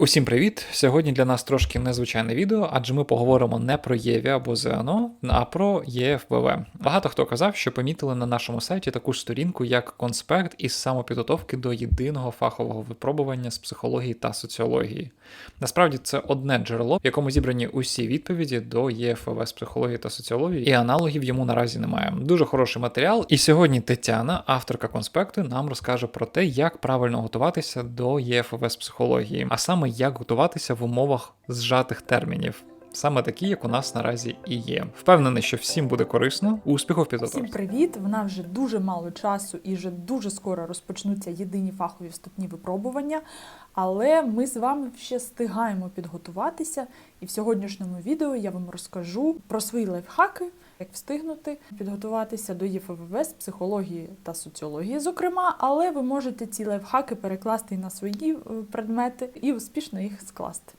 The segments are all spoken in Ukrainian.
Усім привіт! Сьогодні для нас трошки незвичайне відео, адже ми поговоримо не про ЄВІ або ЗНО, а про ЄФБВ. Багато хто казав, що помітили на нашому сайті таку ж сторінку, як конспект із самопідготовки до єдиного фахового випробування з психології та соціології. Насправді це одне джерело, в якому зібрані усі відповіді до ЄФВ з психології та соціології, і аналогів йому наразі немає. Дуже хороший матеріал. І сьогодні Тетяна, авторка конспекту, нам розкаже про те, як правильно готуватися до ЄФВ з психології, а саме як готуватися в умовах зжатих термінів. Саме такі, як у нас наразі і є. Впевнений, що всім буде корисно. Успіху в Всім підготовці. привіт! Вона вже дуже мало часу і вже дуже скоро розпочнуться єдині фахові вступні випробування. Але ми з вами ще встигаємо підготуватися. І в сьогоднішньому відео я вам розкажу про свої лайфхаки, як встигнути підготуватися до ЄФВВ з психології та соціології, зокрема, але ви можете ці лайфхаки перекласти на свої е, предмети і успішно їх скласти.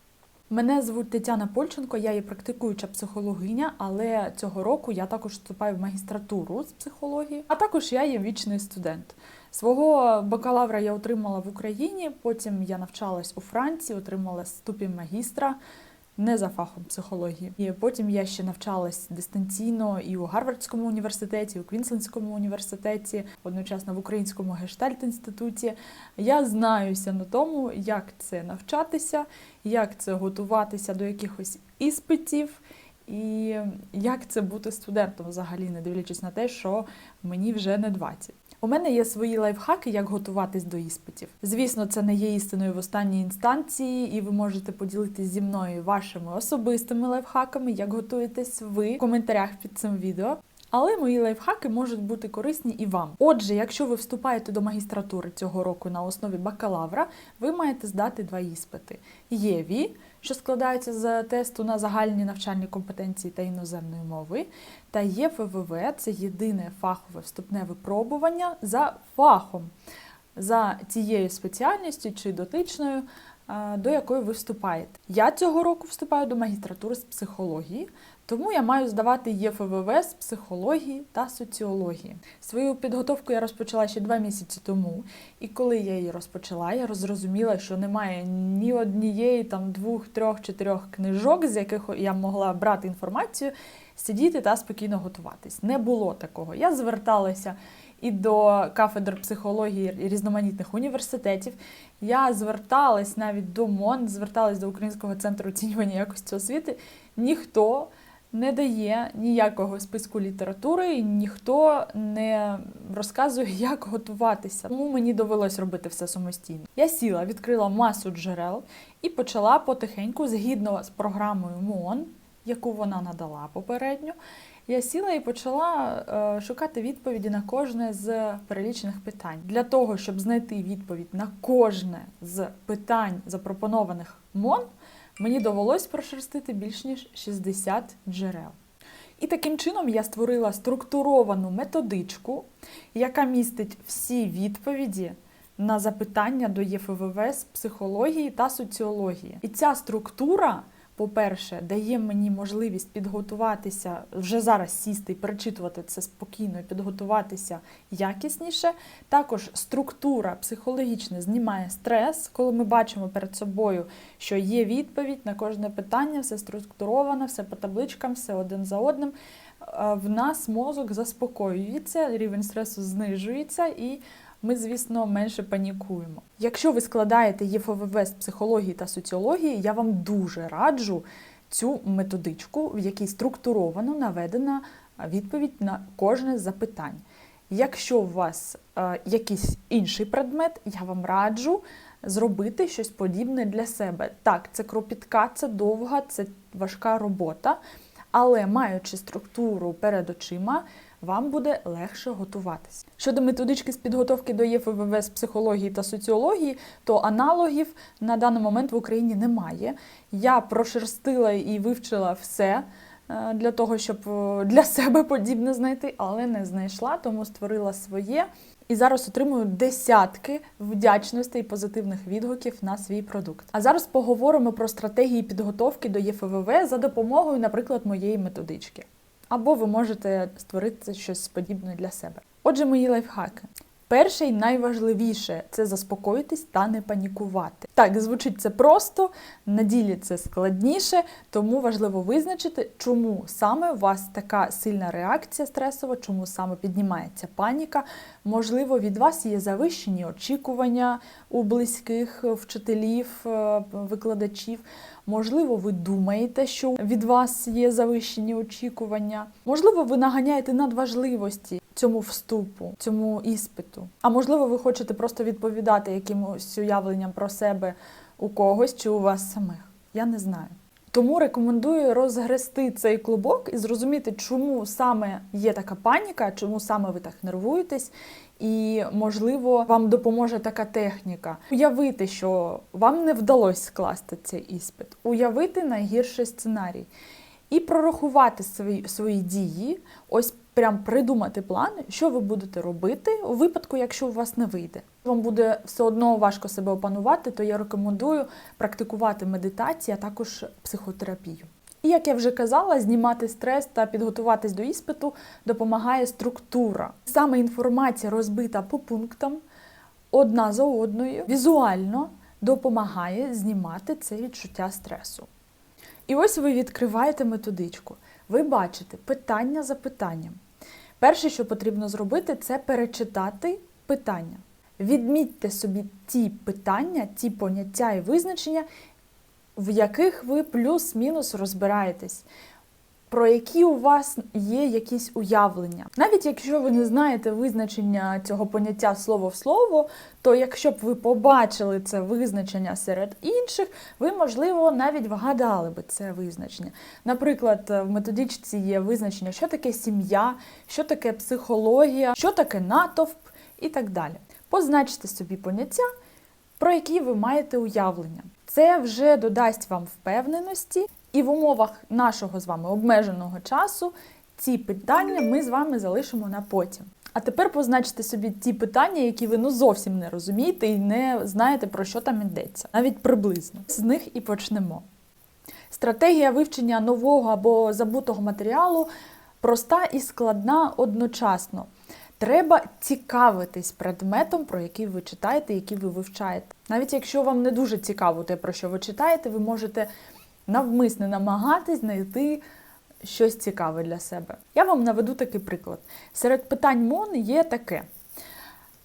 Мене звуть Тетяна Польченко, я є практикуюча психологиня, але цього року я також вступаю в магістратуру з психології, а також я є вічний студент. Свого бакалавра я отримала в Україні, потім я навчалась у Франції, отримала ступінь магістра. Не за фахом психології. І потім я ще навчалась дистанційно і у Гарвардському університеті, і у Квінсленському університеті, одночасно в Українському гештальт-інституті. Я знаюся на тому, як це навчатися, як це готуватися до якихось іспитів, і як це бути студентом взагалі, не дивлячись на те, що мені вже не 20. У мене є свої лайфхаки, як готуватись до іспитів. Звісно, це не є істиною в останній інстанції, і ви можете поділитися зі мною вашими особистими лайфхаками, як готуєтесь ви в коментарях під цим відео. Але мої лайфхаки можуть бути корисні і вам. Отже, якщо ви вступаєте до магістратури цього року на основі бакалавра, ви маєте здати два іспити: ЄВІ, що складається з тесту на загальні навчальні компетенції та іноземної мови, та ЄФВВ це єдине фахове вступне випробування за фахом, за тією спеціальністю чи дотичною, до якої ви вступаєте. Я цього року вступаю до магістратури з психології, тому я маю здавати ЄФВВ з психології та соціології. Свою підготовку я розпочала ще два місяці тому, і коли я її розпочала, я зрозуміла, що немає ні однієї там двох, трьох, чотирьох книжок, з яких я могла брати інформацію, сидіти та спокійно готуватись. Не було такого. Я зверталася і до кафедр психології різноманітних університетів. Я зверталась навіть до МОН, зверталась до Українського центру оцінювання якості освіти. Ніхто не дає ніякого списку літератури, і ніхто не розказує, як готуватися. Тому мені довелось робити все самостійно. Я сіла, відкрила масу джерел і почала потихеньку, згідно з програмою МОН, яку вона надала попередньо. Я сіла і почала е, шукати відповіді на кожне з перелічених питань. Для того, щоб знайти відповідь на кожне з питань, запропонованих МОН, мені довелось прошерстити більш ніж 60 джерел. І таким чином я створила структуровану методичку, яка містить всі відповіді на запитання до ЄФВВ з психології та соціології. І ця структура, по-перше, дає мені можливість підготуватися вже зараз сісти і перечитувати це спокійно, і підготуватися якісніше. Також структура психологічна знімає стрес, коли ми бачимо перед собою, що є відповідь на кожне питання, все структуровано, все по табличкам, все один за одним. Е, В нас мозок заспокоюється, рівень стресу знижується і ми, звісно, менше панікуємо. Якщо ви складаєте ЄФВВ з психології та соціології, я вам дуже раджу цю методичку, в якій структуровано наведена відповідь на кожне з запитань. Якщо у вас е, якийсь інший предмет, я вам раджу зробити щось подібне для себе. Так, це кропітка, це довга, це важка робота, але маючи структуру перед очима, вам буде легше готуватися. Щодо методички з підготовки до ЄФВВ з психології та соціології, то аналогів на даний момент в Україні немає. Я прошерстила і вивчила все е, для того, щоб е, для себе подібне знайти, але не знайшла, тому створила своє. І зараз отримую десятки вдячностей і позитивних відгуків на свій продукт. А зараз поговоримо про стратегії підготовки до ЄФВВ за допомогою, наприклад, моєї методички. Або ви можете створити щось подібне для себе. Отже, мої лайфхаки. Перше і найважливіше це заспокоїтись та не панікувати. Так, звучить це просто, на ділі це складніше, тому важливо визначити, чому саме у вас така сильна реакція стресова, чому саме піднімається паніка. Можливо, від вас є завищені очікування у близьких вчителів, е, викладачів. Можливо, ви думаєте, що від вас є завищені очікування. Можливо, ви наганяєте надважливості цьому вступу, цьому іспиту. А можливо, ви хочете просто відповідати якимось уявленням про себе у когось чи у вас самих. Я не знаю. Тому рекомендую розгрести цей клубок і зрозуміти, чому саме є така паніка, чому саме ви так нервуєтесь, і можливо вам допоможе така техніка. Уявити, що вам не вдалося скласти цей іспит, уявити найгірший сценарій і прорахувати свої, свої дії, ось прям придумати план, що ви будете робити у випадку, якщо у вас не вийде. Вам буде все одно важко себе опанувати, то я рекомендую практикувати медитацію, а також психотерапію. І як я вже казала, знімати стрес та підготуватись до іспиту допомагає структура. Саме інформація розбита по пунктам, одна за одною, візуально допомагає знімати це відчуття стресу. І ось ви відкриваєте методичку. Ви бачите питання за питанням. Перше, що потрібно зробити, це перечитати питання. Відмітьте собі ті питання, ті поняття і визначення, в яких ви плюс-мінус розбираєтесь, про які у вас є якісь уявлення. Навіть якщо ви не знаєте визначення цього поняття слово в слово, то якщо б ви побачили це визначення серед інших, ви, можливо, навіть вгадали би це визначення. Наприклад, в методичці є визначення, що таке сім'я, що таке психологія, що таке натовп і так далі. Позначте собі поняття, про які ви маєте уявлення. Це вже додасть вам впевненості, і в умовах нашого з вами обмеженого часу ці питання ми з вами залишимо на потім. А тепер позначте собі ті питання, які ви ну зовсім не розумієте і не знаєте, про що там йдеться, навіть приблизно. З них і почнемо. Стратегія вивчення нового або забутого матеріалу проста і складна одночасно. Треба цікавитись предметом, про який ви читаєте, який ви вивчаєте. Навіть якщо вам не дуже цікаво те, про що ви читаєте, ви можете навмисне намагатись знайти щось цікаве для себе. Я вам наведу такий приклад. Серед питань МОН є таке: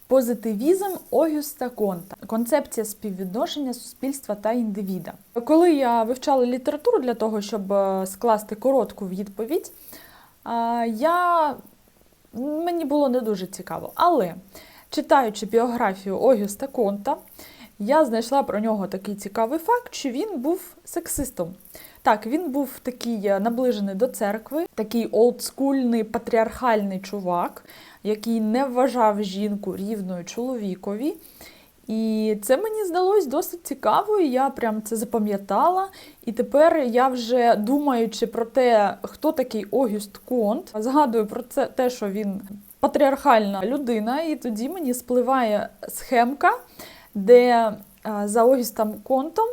позитивізм Огюста Конта, концепція співвідношення суспільства та індивіда. Коли я вивчала літературу для того, щоб е, скласти коротку відповідь, е, я мені було не дуже цікаво. Але читаючи біографію Огюста Конта, я знайшла про нього такий цікавий факт, що він був сексистом. Так, він був такий е, наближений до церкви, такий олдскульний патріархальний чувак, який не вважав жінку рівною чоловікові. І це мені здалось досить цікаво, і я прям це запам'ятала. І тепер я вже думаючи про те, хто такий Огюст Конт, згадую про це те, що він патріархальна людина, і тоді мені спливає схемка, де е, за Огюстом Контом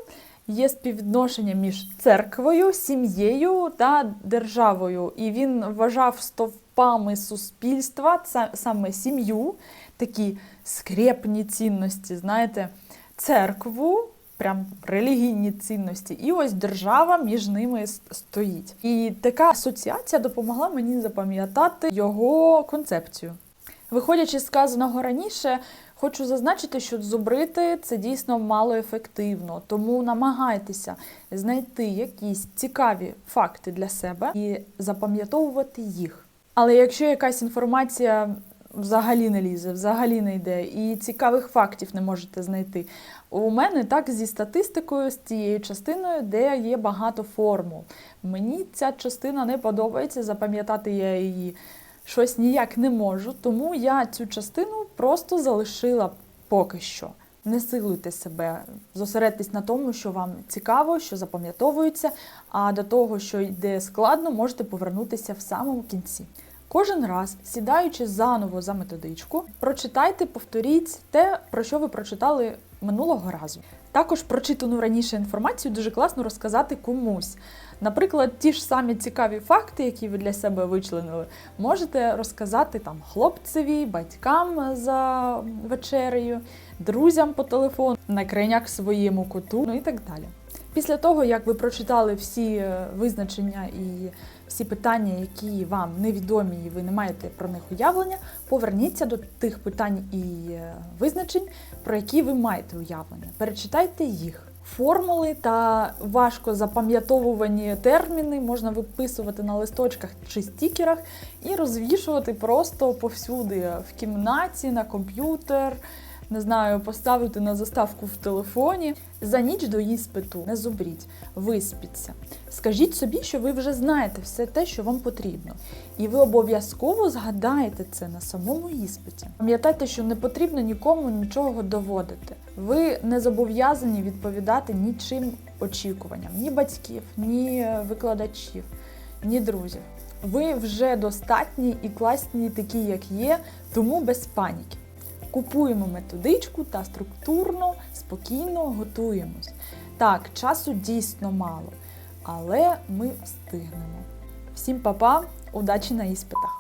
є співвідношення між церквою, сім'єю та державою. І він вважав стовпами суспільства саме сім'ю, такі скрепні цінності, знаєте, церкву. Прям релігійні цінності, і ось держава між ними стоїть. І така асоціація допомогла мені запам'ятати його концепцію. Виходячи з сказаного раніше, хочу зазначити, що зубрити це дійсно малоефективно, тому намагайтеся знайти якісь цікаві факти для себе і запам'ятовувати їх. Але якщо якась інформація взагалі не лізе, взагалі не йде, і цікавих фактів не можете знайти. У мене так зі статистикою, з цією частиною, де є багато формул. Мені ця частина не подобається, запам'ятати я її щось ніяк не можу, тому я цю частину просто залишила поки що. Не силуйте себе, зосередьтесь на тому, що вам цікаво, що запам'ятовується, а до того, що йде складно, можете повернутися в самому кінці. Кожен раз, сідаючи заново за методичку, прочитайте, повторіть те, про що ви прочитали минулого разу. Також прочитану раніше інформацію дуже класно розказати комусь. Наприклад, ті ж самі цікаві факти, які ви для себе вичленили, можете розказати там хлопцеві, батькам за вечерею, друзям по телефону, на крайняк своєму коту, ну і так далі. Після того, як ви прочитали всі е, визначення і всі питання, які вам невідомі, і ви не маєте про них уявлення, поверніться до тих питань і е, визначень, про які ви маєте уявлення. Перечитайте їх. Формули та важко запам'ятовувані терміни можна виписувати на листочках чи стікерах і розвішувати просто повсюди в кімнаті, на комп'ютер, не знаю, поставити на заставку в телефоні. За ніч до іспиту не зубріть, виспіться. Скажіть собі, що ви вже знаєте все те, що вам потрібно, і ви обов'язково згадаєте це на самому іспиті. Пам'ятайте, що не потрібно нікому нічого доводити. Ви не зобов'язані відповідати нічим очікуванням, ні батьків, ні викладачів, ні друзів. Ви вже достатні і класні такі, як є, тому без паніки. Купуємо методичку та структурно, спокійно готуємось. Так, часу дійсно мало, але ми встигнемо. Всім па-па, удачі на іспитах!